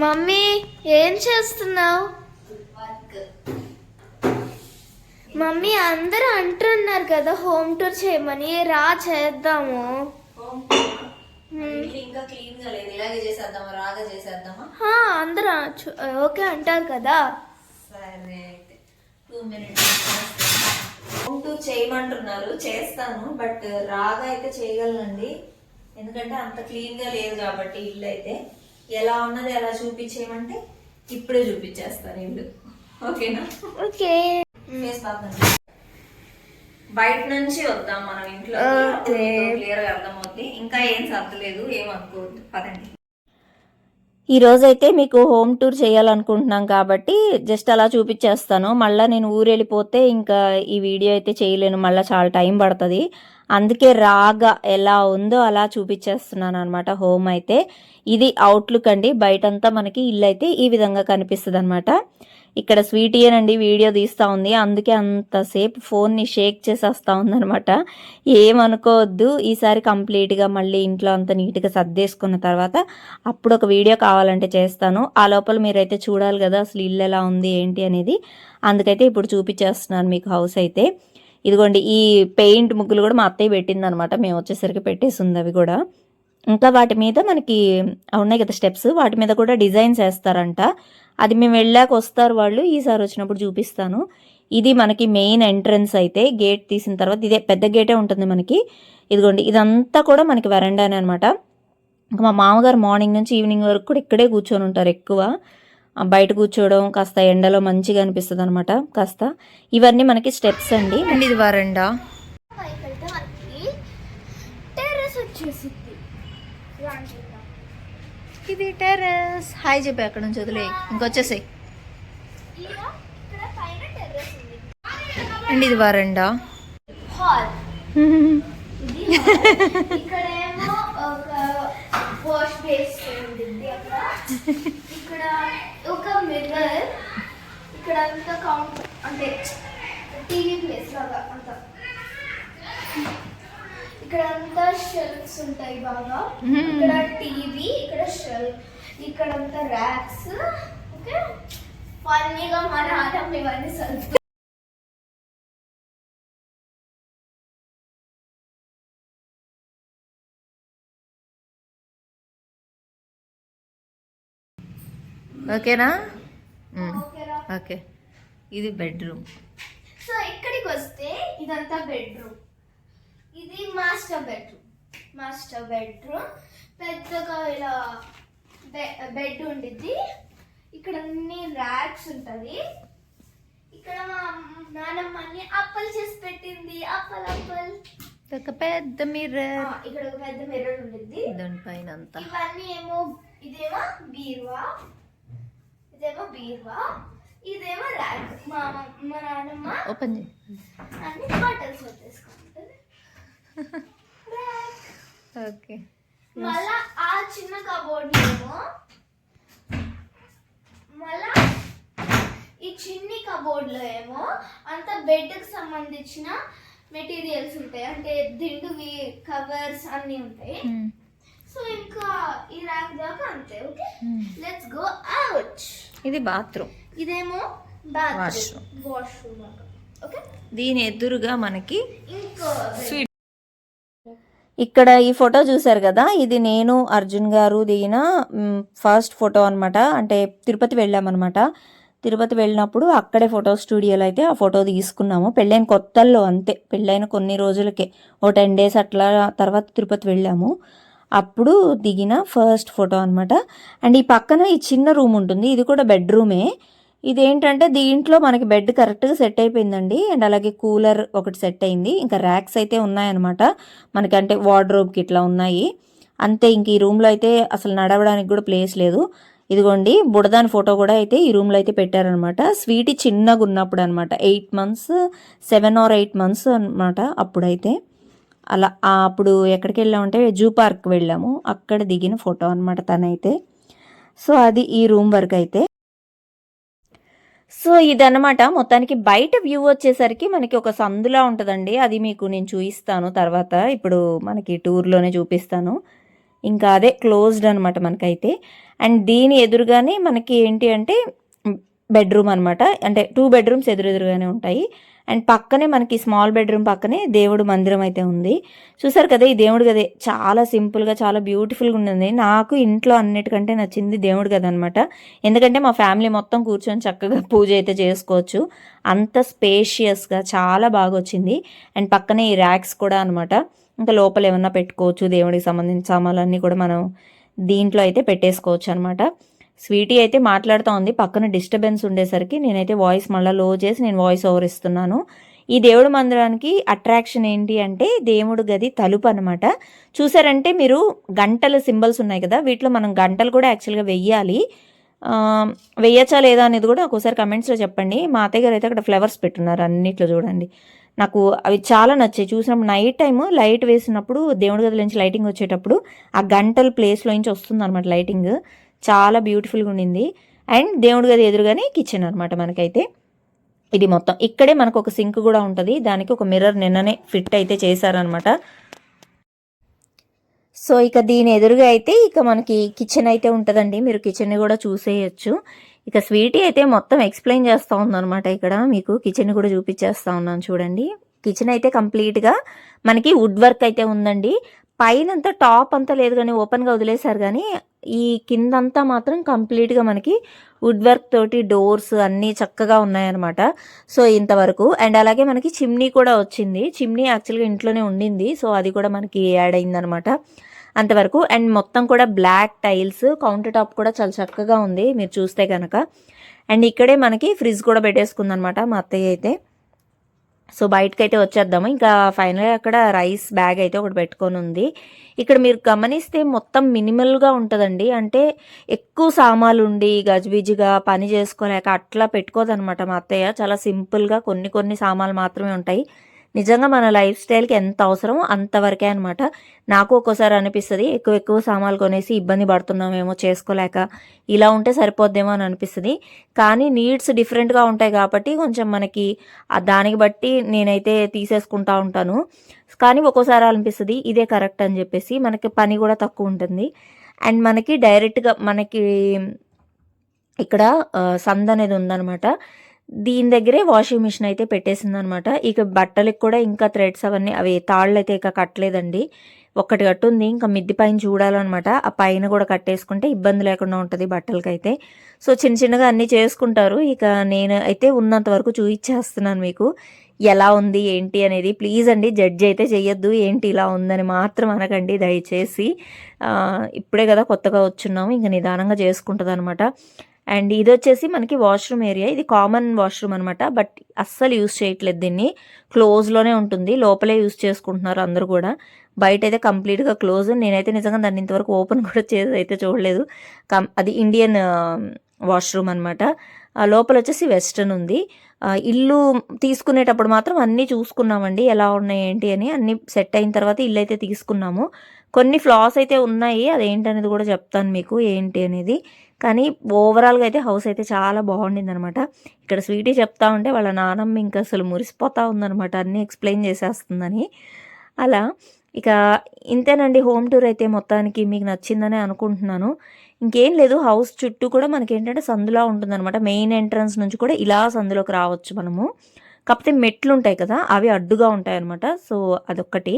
Mummy ఏం చేస్తున్నావు? Mummy అందరూ అంటున్నారు కదా హోమ్ టూర్ చేయమని. రా చేద్దాము. అందరూ ఓకే అంటారు కదా. హోమ్ టూర్ చేయమంటున్నారు. చేస్తాను బట్ రాగా అయితే చేయగలనండి. ఎందుకంటే అంత క్లీన్గా లేదు కాబట్టి ఇల్లు అయితే. ఎలా ఉన్నది ఎలా చూపించేయమంటే ఇప్పుడే చూపించేస్తాను ఇల్లు ఓకేనా? ఓకే. ఫేస్ బయట నుంచి వద్దాం మనం ఇంట్లో. క్లియర్గా అర్థమవుద్ది. ఇంకా ఏం సర్దలేదు ఏం అనుకోవద్దు. పదండి. ఈరోజైతే మీకు హోమ్ టూర్ చేయాలనుకుంటున్నాం కాబట్టి జస్ట్ అలా చూపించేస్తాను. మళ్ళీ నేను ఊరు వెళ్ళిపోతే ఇంకా ఈ వీడియో అయితే చేయలేను. మళ్ళీ చాలా టైం పడుతుంది. అందుకే రాగా ఎలా ఉందో అలా చూపించేస్తున్నాను అనమాట హోమ్ అయితే. ఇది అవుట్లుక్ అండి. బయటంతా మనకి ఇల్లు అయితే ఈ విధంగా కనిపిస్తుంది అనమాట ఇక్కడ స్వీట్ వీడియో తీస్తూ ఉంది. అందుకే అంతసేపు ఫోన్ని షేక్ చేసేస్తూ ఉందనమాట ఏమనుకోవద్దు ఈసారి కంప్లీట్గా మళ్ళీ ఇంట్లో అంత నీట్గా సర్దేసుకున్న తర్వాత అప్పుడు ఒక వీడియో కావాలంటే చేస్తాను. ఆ లోపల మీరైతే చూడాలి కదా అసలు ఇల్లు ఎలా ఉంది ఏంటి అనేది. అందుకైతే ఇప్పుడు చూపించేస్తున్నాను మీకు హౌస్ అయితే. ఇదిగోండి ఈ పెయింట్ ముగ్గులు కూడా మా అత్తయ్య పెట్టింది అనమాట మేము వచ్చేసరికి పెట్టేసి ఉంది అవి కూడా. ఇంకా వాటి మీద మనకి ఉన్నాయి కదా స్టెప్స్ వాటి మీద కూడా డిజైన్స్ వేస్తారంట అది మేము వెళ్ళాక వస్తారు వాళ్ళు ఈసారి వచ్చినప్పుడు చూపిస్తాను. ఇది మనకి మెయిన్ ఎంట్రన్స్ అయితే గేట్ తీసిన తర్వాత ఇదే పెద్ద గేటే ఉంటుంది మనకి. ఇదిగోండి ఇదంతా కూడా మనకి వరండానే అనమాట ఇంకా మా మామగారు మార్నింగ్ నుంచి ఈవినింగ్ వరకు కూడా ఇక్కడే కూర్చొని ఉంటారు ఎక్కువ. బయట కూర్చోవడం కాస్త ఎండలో మంచిగా అనిపిస్తుంది అనమాట కాస్త. ఇవన్నీ మనకి స్టెప్స్ అండి. అండ్ ఇది వరండా. టెర్రస్ చూద్దాం. ఇది టెర్రస్. హాయ్ చెప్పి అక్కడ నుంచి వదిలే ఇంకొచ్చేసాయి అండి ఇది వరండా. ఇక్కడ ఒక మిర్రర్. ఇక్కడ అంతా కౌంట్ అంటే టీవీ ప్లేస్ లాగా అంతా. ఇక్కడ అంతా షెల్ఫ్స్ ఉంటాయి బాగా. ఇక్కడ టీవీ ఇక్కడ షెల్ఫ్ ఇక్కడ అంతా ర్యాక్స్ ఓకే? ఫన్నీగా మన ఆటం ఇవన్నీ సర్దు ఓకేనా? ఓకే. ఇది బెడ్రూమ్. సో ఇక్కడికి వస్తే ఇదంతా bedroom. Master bedroom master bedroom పెద్దగా ఇలా బెడ్ ఉండిద్ది. ఇక్కడ అన్ని ర్యాక్స్ ఉంటది. ఇక్కడ మా నానమ్మ అన్ని అప్పలు చేసి పెట్టింది. అప్పలు అప్పలు. ఒక పెద్ద మిర్రర్ ఇక్కడ ఒక పెద్ద మిర్రర్ ఉండిద్ది. దానిపైన అంతా ఇవన్నీ ఏమో ఇదేమో బీరువా. ఇదేమో బీరువా. ఇదేమో ర్యాక్ మా మా నానమ్మ ఓపెన్ చేయి. అన్ని బాటిల్స్ వచ్చేసుకుంటుంది ఓకే. మళ్ళా ఆ చిన్న కబోర్డ్ ఏమో మళ్ళా ఈ చిన్ని కబోర్డ్లో ఏమో అంత బెడ్కి సంబంధించిన మెటీరియల్స్ ఉంటాయి. అంటే దిండువి కవర్స్ అన్ని ఉంటాయి. సో ఇంకా ఈ ర్యాక్ దాకా అంతే ఓకే? లెట్స్ గో అవుట్ ఇది బాత్రూమ్ ఇదేమో బాత్రూమ్. Washroom okay? దీని ఎదురుగా మనకి ఇంకో ఇక్కడ ఈ ఫోటో చూశారు కదా? ఇది నేను అర్జున్ గారు దిగిన ఫస్ట్ ఫోటో అన్నమాట. అంటే తిరుపతి వెళ్ళామన్నమాట. తిరుపతి వెళ్ళినప్పుడు అక్కడే ఫోటో స్టూడియోలో అయితే ఆ ఫోటో తీసుకున్నాము. పెళ్ళైన కొత్తల్లో అంతే. పెళ్ళైన కొన్ని రోజులకే. ఓ టెన్ డేస్ అట్లా తర్వాత తిరుపతి వెళ్ళాము. అప్పుడు దిగిన ఫస్ట్ ఫోటో అనమాట అండ్ ఈ పక్కన ఈ చిన్న రూమ్ ఉంటుంది. ఇది కూడా బెడ్రూమే. ఇదేంటంటే దీంట్లో మనకి బెడ్ కరెక్ట్గా సెట్ అయిపోయిందండి. అండ్ అలాగే కూలర్ ఒకటి సెట్ అయింది. ఇంకా ర్యాక్స్ అయితే ఉన్నాయన్నమాట. మనకి అంటే వార్డ్రోబ్కి ఇట్లా ఉన్నాయి. అంతే ఇంక ఈ రూమ్లో అయితే అసలు నడవడానికి కూడా ప్లేస్ లేదు. ఇదిగోండి బుడదాని ఫోటో కూడా అయితే ఈ రూమ్లో అయితే పెట్టారనమాట స్వీటీ చిన్నగా ఉన్నప్పుడు అనమాట eight months seven or eight months అనమాట అప్పుడైతే. అలా అప్పుడు ఎక్కడికి వెళ్ళామంటే జూ పార్క్ వెళ్ళాము. అక్కడ దిగిన ఫోటో అనమాట తనైతే. సో అది ఈ రూమ్ వరకు అయితే. సో ఇదన్నమాట. మొత్తానికి బయట వ్యూ వచ్చేసరికి మనకి ఒక సందులా ఉంటుందండి. అది మీకు నేను చూపిస్తాను తర్వాత. ఇప్పుడు మనకి టూర్లోనే చూపిస్తాను. ఇంకా అదే క్లోజ్డ్ అనమాట మనకైతే. అండ్ దీని ఎదురుగానే మనకి ఏంటి అంటే బెడ్రూమ్ అనమాట అంటే టూ బెడ్రూమ్స్ ఎదురెదురుగానే ఉంటాయి. అండ్ పక్కనే మనకి స్మాల్ బెడ్రూమ్ పక్కనే దేవుడు మందిరం అయితే ఉంది. చూసారు కదా ఈ దేవుడు గదే చాలా సింపుల్గా చాలా బ్యూటిఫుల్గా ఉంటుంది నాకు ఇంట్లో అన్నిటికంటే నచ్చింది దేవుడు గది అనమాట ఎందుకంటే మా ఫ్యామిలీ మొత్తం కూర్చొని చక్కగా పూజ అయితే చేసుకోవచ్చు. అంత స్పేషియస్గా చాలా బాగా వచ్చింది. అండ్ పక్కనే ఈ ర్యాక్స్ కూడా అనమాట ఇంకా లోపల ఏమన్నా పెట్టుకోవచ్చు దేవుడికి సంబంధించిన సామాన్లన్నీ కూడా మనం దీంట్లో అయితే పెట్టేసుకోవచ్చు అనమాట స్వీటీ అయితే మాట్లాడుతూ ఉంది. పక్కన డిస్టర్బెన్స్ ఉండేసరికి నేనైతే వాయిస్ మళ్ళీ లో చేసి నేను వాయిస్ ఓవర్ ఇస్తున్నాను. ఈ దేవుడు మందిరానికి అట్రాక్షన్ ఏంటి అంటే దేవుడు గది తలుపు అనమాట చూసారంటే మీరు గంటల సింబల్స్ ఉన్నాయి కదా వీటిలో మనం గంటలు కూడా యాక్చువల్గా వెయ్యాలి. వెయ్యచ్చా లేదా అనేది కూడా ఒకసారి కమెంట్స్లో చెప్పండి. మా అత్తయ్య గారు అయితే అక్కడ ఫ్లవర్స్ పెట్టున్నారు అన్నిట్లో చూడండి. నాకు అవి చాలా నచ్చాయి. చూసినప్పుడు నైట్ టైం లైట్ వేసినప్పుడు దేవుడి గదిలో నుంచి లైటింగ్ వచ్చేటప్పుడు ఆ గంటల ప్లేస్లో నుంచి వస్తుంది అనమాట లైటింగ్. చాలా బ్యూటిఫుల్గా ఉండింది. అండ్ దేవుడి గది ఎదురుగానే కిచెన్ అనమాట మనకైతే. ఇది మొత్తం. ఇక్కడే మనకు ఒక సింక్ కూడా ఉంటుంది. దానికి ఒక మిర్రర్ నిన్ననే ఫిట్ అయితే చేశారనమాట సో ఇక దీని ఎదురుగా అయితే ఇక మనకి కిచెన్ అయితే ఉంటుందండి. మీరు కిచెన్ కూడా చూసేయచ్చు. ఇక స్వీటీ అయితే మొత్తం ఎక్స్ప్లెయిన్ చేస్తూ ఉందనమాట ఇక్కడ. మీకు కిచెన్ కూడా చూపించేస్తూ ఉన్నాను చూడండి. కిచెన్ అయితే కంప్లీట్గా మనకి వుడ్ వర్క్ అయితే ఉందండి. పైన అంతా టాప్ అంతా లేదు కానీ ఓపెన్గా వదిలేశారు కానీ ఈ కిందంతా మాత్రం కంప్లీట్గా మనకి వుడ్ వర్క్ తోటి డోర్స్ అన్నీ చక్కగా ఉన్నాయన్నమాట. సో ఇంతవరకు. అండ్ అలాగే మనకి చిమ్నీ కూడా వచ్చింది. చిమ్నీ యాక్చువల్గా ఇంట్లోనే ఉండింది. సో అది కూడా మనకి యాడ్ అయిందనమాట అంతవరకు. అండ్ మొత్తం కూడా బ్లాక్ టైల్స్ కౌంటర్ టాప్ కూడా చాలా చక్కగా ఉంది. మీరు చూస్తే కనుక అండ్ ఇక్కడే మనకి ఫ్రిడ్జ్ కూడా పెట్టేసుకుందనమాట మా అత్తయ్య అయితే. సో బయటకైతే వచ్చేద్దాము. ఇంకా ఫైనల్గా అక్కడ రైస్ బ్యాగ్ అయితే ఒకటి పెట్టుకొని ఉంది. ఇక్కడ మీరు గమనిస్తే మొత్తం మినిమల్గా ఉంటుందండి. అంటే ఎక్కువ సామాన్లు ఉండి గజిబిజిగా పని చేసుకోలేక అట్లా పెట్టుకోదనమాట మా అత్తయ్య. చాలా సింపుల్గా కొన్ని కొన్ని సామాన్లు మాత్రమే ఉంటాయి. నిజంగా మన లైఫ్ స్టైల్కి ఎంత అవసరమో అంతవరకే అనమాట నాకు ఒక్కోసారి అనిపిస్తుంది ఎక్కువ ఎక్కువ సామాన్లు కొనేసి ఇబ్బంది పడుతున్నామేమో చేసుకోలేక ఇలా ఉంటే సరిపోద్దేమో అని అనిపిస్తుంది. కానీ నీడ్స్ డిఫరెంట్గా ఉంటాయి కాబట్టి కొంచెం మనకి దానికి బట్టి నేనైతే తీసేసుకుంటా ఉంటాను. కానీ ఒక్కోసారి అనిపిస్తుంది ఇదే కరెక్ట్ అని చెప్పేసి మనకి పని కూడా తక్కువ ఉంటుంది. అండ్ మనకి డైరెక్ట్గా మనకి ఇక్కడ సంద్ అనేది ఉందనమాట దీని దగ్గరే వాషింగ్ మిషన్ అయితే పెట్టేసింది అనమాట ఇక బట్టలకు కూడా ఇంకా థ్రెడ్స్ అవన్నీ అవి తాళ్ళు అయితే ఇక కట్టలేదండి. ఒక్కటి కట్టుంది ఇంకా మిద్ది పైన చూడాలన్నమాట ఆ పైన కూడా కట్టేసుకుంటే ఇబ్బంది లేకుండా ఉంటుంది బట్టలకైతే. సో చిన్న చిన్నగా అన్నీ చేసుకుంటారు. ఇక నేను అయితే ఉన్నంత వరకు చూపించేస్తున్నాను మీకు. ఎలా ఉంది ఏంటి అనేది ప్లీజ్ అండి జడ్జ్ అయితే చెయ్యొద్దు. ఏంటి ఇలా ఉందని మాత్రం అనకండి దయచేసి. ఇప్పుడే కదా కొత్తగా వచ్చున్నాము ఇంకా నిదానంగా చేసుకుంటుంది అనమాట అండ్ ఇది వచ్చేసి మనకి వాష్రూమ్ ఏరియా ఇది కామన్ వాష్రూమ్ అనమాట బట్ అస్సలు యూస్ చేయట్లేదు దీన్ని. క్లోజ్లోనే ఉంటుంది. లోపలే యూస్ చేసుకుంటున్నారు అందరూ కూడా. బయట అయితే కంప్లీట్గా క్లోజ్ నేనైతే నిజంగా దాన్ని ఇంతవరకు ఓపెన్ కూడా చేసి అయితే చూడలేదు. కం అది ఇండియన్ వాష్రూమ్ అనమాట లోపల వచ్చేసి వెస్టర్న్ ఉంది. ఇల్లు తీసుకునేటప్పుడు మాత్రం అన్నీ చూసుకున్నామండి. ఎలా ఉన్నాయి ఏంటి అని అన్నీ సెట్ అయిన తర్వాత ఇల్లు అయితే తీసుకున్నాము. కొన్ని ఫ్లాస్ అయితే ఉన్నాయి. అదేంటనేది కూడా చెప్తాను మీకు ఏంటి అనేది. కానీ ఓవరాల్గా అయితే హౌస్ అయితే చాలా బాగుండింది అనమాట ఇక్కడ స్వీటీ చెప్తా ఉంటే వాళ్ళ నానమ్మ ఇంకా అసలు మురిసిపోతా ఉందనమాట అన్నీ ఎక్స్ప్లెయిన్ చేసేస్తుందని. అలా ఇక ఇంతేనండి హోమ్ టూర్ అయితే మొత్తానికి మీకు నచ్చిందని అనుకుంటున్నాను. ఇంకేం లేదు హౌస్ చుట్టూ కూడా మనకి ఏంటంటే సందులా ఉంటుందన్నమాట మెయిన్ ఎంట్రన్స్ నుంచి కూడా ఇలా సందులోకి రావచ్చు మనము. కాకపోతే మెట్లు ఉంటాయి కదా అవి అడ్డుగా ఉంటాయి అనమాట సో అదొక్కటి.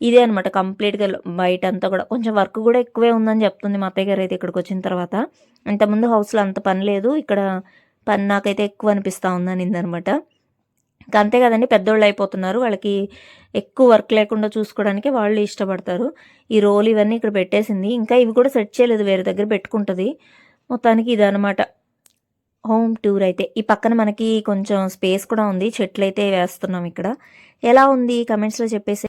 ఇదే అనమాట కంప్లీట్గా బయట అంతా కూడా. కొంచెం వర్క్ కూడా ఎక్కువే ఉందని చెప్తుంది మా అత్తయ్య గారు అయితే ఇక్కడికి వచ్చిన తర్వాత. ఇంతకుముందు హౌస్లో అంత పని లేదు. ఇక్కడ పని నాకైతే ఎక్కువ అనిపిస్తూ ఉందని అనమాట ఇంకా అంతే కదండి పెద్దోళ్ళు అయిపోతున్నారు. వాళ్ళకి ఎక్కువ వర్క్ లేకుండా చూసుకోవడానికి వాళ్ళు ఇష్టపడతారు. ఈ రోల్ ఇవన్నీ ఇక్కడ పెట్టేసింది. ఇంకా ఇవి కూడా సెట్ చేయలేదు వేరే దగ్గర పెట్టుకుంటుంది. మొత్తానికి ఇదనమాట హోమ్ టూర్ అయితే. ఈ పక్కన మనకి కొంచెం స్పేస్ కూడా ఉంది. చెట్లు అయితే వేస్తున్నాం ఇక్కడ. ఎలా ఉంది? కమెంట్స్లో చెప్పేసి